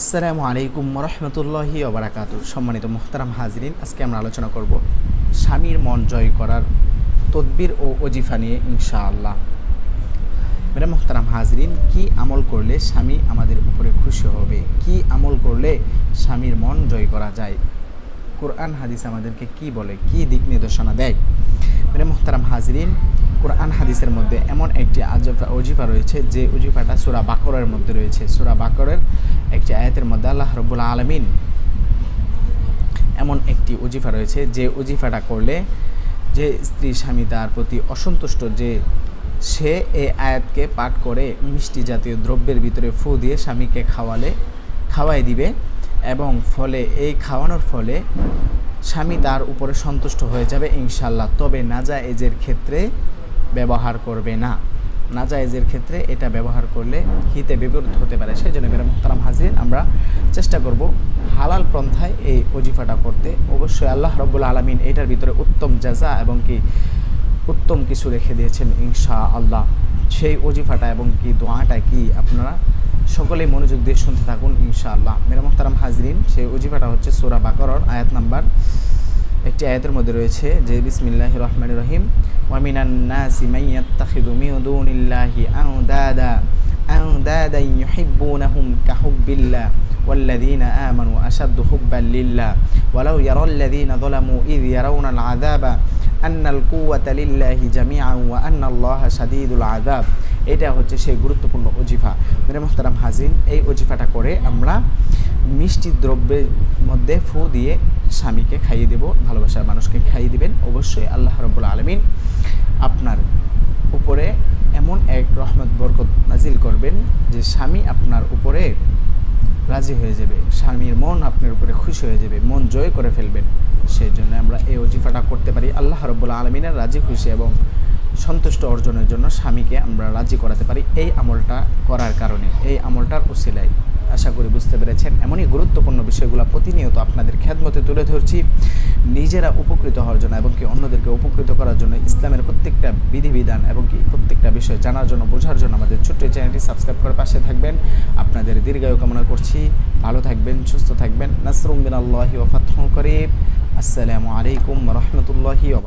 আসসালামু আলাইকুম রহমতুল্লাহি ওবরাকাত সম্মানিত মোহতারাম হাজরিন, আজকে আমরা আলোচনা করব স্বামীর মন জয় করার তদবির ও অজিফা নিয়ে ইনশাআল্লাহ। মেরা মোহতারাম হাজরিন, কি আমল করলে স্বামী আমাদের উপরে খুশি হবে? কি আমল করলে স্বামীর মন জয় করা যায়? কোরআন হাদিস আমাদেরকে কি বলে? কি দিক নির্দেশনা দেয়? মেরে মোহতারাম হাজরিন, কোরআন হাদিসের মধ্যে এমন একটি আজফা অজিফা রয়েছে যে অজিফাটা সুরা বাকরের মধ্যে রয়েছে। সুরা বাকরের একটি আয়াতের মধ্যে আল্লাহ রব্বুল আলমিন এমন একটি অজিফা রয়েছে যে অজিফাটা করলে যে স্ত্রী স্বামী তার প্রতি অসন্তুষ্ট, যে সে এই আয়াতকে পাঠ করে মিষ্টি জাতীয় দ্রব্যের ভিতরে ফু দিয়ে স্বামীকে খাওয়ালে, খাওয়াই দিবে এবং ফলে এই খাওয়ানোর ফলে স্বামী তার উপরে সন্তুষ্ট হয়ে যাবে ইনশাল্লাহ তবে নাজায়েজের ক্ষেত্রে ব্যবহার করবে না। নাজায়েজের ক্ষেত্রে এটা ব্যবহার করলে হিতে বিপরীত হতে পারে। সেই জন্য মেরা মোহতারাম হাজির আমরা চেষ্টা করব হালাল পন্থায় এই অজিফাটা করতে। অবশ্যই আল্লাহ রব্বুল আলমিন এটার ভিতরে উত্তম জাজা এবং কি উত্তম কিছু রেখে দিয়েছেন ইনশা আল্লাহ সেই অজিফাটা এবং কি দোয়াটা কি আপনারা সকলেই মনোযোগ দিয়ে শুনতে থাকুন ইনশাআল্লাহ। মেরা মোহতারাম হাজরিন, সেই অজিফাটা হচ্ছে সোরা বাকরর আয়াত নাম্বার একটি আয়াতের মধ্যে রয়েছে যে বিসমিল্লাহ রহমান রহিম ওয়ামিনান নাসি মাইয়াত্তাখিদু মিন দুনিল্লাহি আউদাদা আউদাদা ইউহিব্বুনাহুম কাহুব্বিল্লাহ والذين آمنوا أشد حبا لله ولو يرى الذين ظلموا إذ يرون العذاب أن القوة لله جميعا وأن الله شديد العذاب এটা হচ্ছে সেই গুরুত্বপূর্ণ অজিফা মেরে মোহতারাম হাজিন এই অজিফাটা করে আমরা মিষ্টি দ্রব্যের মধ্যে ফু দিয়ে স্বামীকে খাইয়ে দেব, ভালোবাসার মানুষকে খাইয়ে দিবেন, অবশ্যই আল্লাহ রব্বুল আলমিন আপনার উপরে এমন এক রহমত, বরকত নাজিল করবেন যে স্বামী আপনার উপরে রাজি হয়ে যাবে, স্বামীর মন আপনার উপরে খুশি হয়ে যাবে, মন জয় করে ফেলবেন। সেই জন্য আমরা এই অজিফাটা করতে পারি। আল্লাহ রব্বুল আলমিনের রাজি, খুশি এবং সন্তুষ্ট অর্জনের জন্য স্বামীকে আমরা রাজি করাতে পারি। এই আমলটা করার কারণে, এই আমলটার উসিলায়। আশা করি বুঝতে পেরেছেন। এমনই গুরুত্বপূর্ণ বিষয়গুলো প্রতিনিয়ত আপনাদের খ্যাতমতে তুলে ধরছি। নিজেরা উপকৃত হওয়ার জন্য এবং কি অন্যদেরকে উপকৃত করার জন্য ইসলামের প্রত্যেকটা বিধিবিধান এবং কি প্রত্যেকটা বিষয় জানার জন্য, বোঝার জন্য আমাদের ছোট্ট চ্যানেলটি সাবস্ক্রাইব করে পাশে থাকবেন। আপনাদের দীর্ঘায়ু কামনা করছি। ভালো থাকবেন, সুস্থ থাকবেন। নাসরুম বিন আল্লাহি ওফাত করিব। আসসালামু আলাইকুম রহমতুল্লাহি